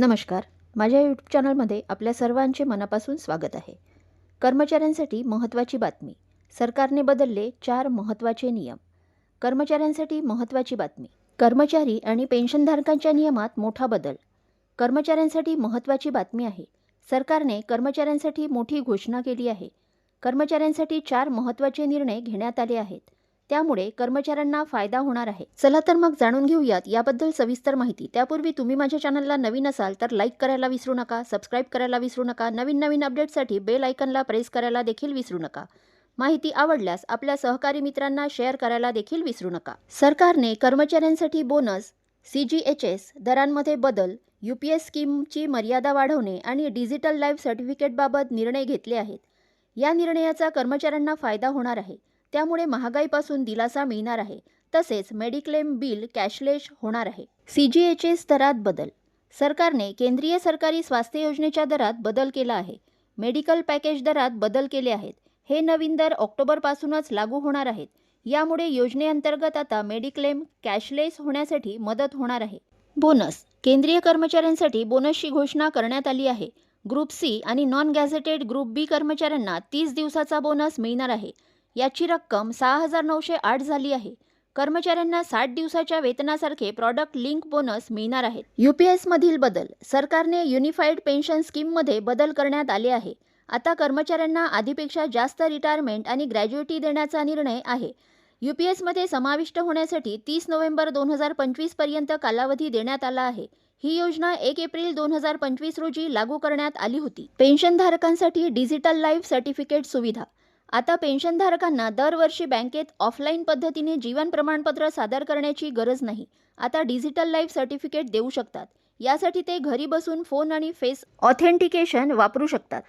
नमस्कार. माझ्या यूट्यूब चॅनलमध्ये आपल्या सर्वांचे मनापासून स्वागत आहे. कर्मचाऱ्यांसाठी महत्त्वाची बातमी. सरकारने बदलले चार महत्त्वाचे नियम. कर्मचाऱ्यांसाठी महत्त्वाची बातमी. कर्मचारी आणि पेन्शनधारकांच्या नियमात मोठा बदल. कर्मचाऱ्यांसाठी महत्त्वाची बातमी आहे. सरकारने कर्मचाऱ्यांसाठी मोठी घोषणा केली आहे. कर्मचाऱ्यांसाठी चार महत्त्वाचे निर्णय घेण्यात आले आहेत. त्यामुळे कर्मचाऱ्यांना फायदा होणार आहे. चला तर मग जाणून घेऊयात याबद्दल सविस्तर माहिती. त्यापूर्वी तुम्ही माझ्या चॅनलला नवीन असाल तर लाईक करायला विसरू नका सबस्क्राईब करायला विसरू नका नवीन नवीन अपडेटसाठी बेल आयकनला प्रेस करायला देखील विसरू नका. माहिती आवडल्यास आपल्या सहकारी मित्रांना शेअर करायला देखील विसरू नका. सरकारने कर्मचाऱ्यांसाठी bonus C G H S दरांमध्ये बदल यू पी एस स्कीमची मर्यादा वाढवणे आणि डिजिटल लाईफ सर्टिफिकेटबाबत निर्णय घेतले आहेत. या निर्णयाचा कर्मचाऱ्यांना फायदा होणार आहे. त्यामुळे महागाईपासून दिलासा मिळणार आहे. तसेच मेडिक्लेम बिल कॅशलेस होणार आहे. सी जी एच एस दरात बदल. सरकारने केंद्रीय सरकारी स्वास्थ्य योजनेच्या दरात बदल केला आहे. मेडिकल पॅकेज दरात बदल केले आहेत. हे नवीन दर ऑक्टोबरपासूनच लागू होणार आहेत. यामुळे योजनेअंतर्गत आता मेडिक्लेम कॅशलेस होण्यासाठी मदत होणार आहे. बोनस. केंद्रीय कर्मचाऱ्यांसाठी बोनसची घोषणा करण्यात आली आहे. ग्रुप सी आणि नॉन गॅझेटेड ग्रुप बी कर्मचाऱ्यांना तीस दिवसाचा बोनस मिळणार आहे. याची रक्कम सहा हजार नऊशे आठ झाली आहे. कर्मचाऱ्यांना साठ दिवसाच्या वेतनासारखे प्रॉडक्ट लिंक बोनस मिळणार आहेत. यू पी एसमधील बदल सरकारने युनिफाईड पेन्शन स्कीममध्ये बदल करण्यात आले आहे. आता कर्मचाऱ्यांना आधीपेक्षा जास्त रिटायरमेंट आणि ग्रॅज्युएटी देण्याचा निर्णय आहे. यू पी एसमध्ये समाविष्ट होण्यासाठी तीस नोव्हेंबर दोन हजार पंचवीसपर्यंत कालावधी देण्यात आला आहे. ही योजना एक एप्रिल दोन हजार पंचवीस रोजी लागू करण्यात आली होती. पेन्शनधारकांसाठी डिजिटल लाईफ सर्टिफिकेट सुविधा. आता पेन्शनधारकांना दरवर्षी बँकेत ऑफलाईन पद्धतीने जीवन प्रमाणपत्र सादर करण्याची गरज नाही. आता डिजिटल लाईफ सर्टिफिकेट देऊ शकतात. यासाठी ते घरी बसून फोन आणि फेस ऑथेंटिकेशन वापरू शकतात.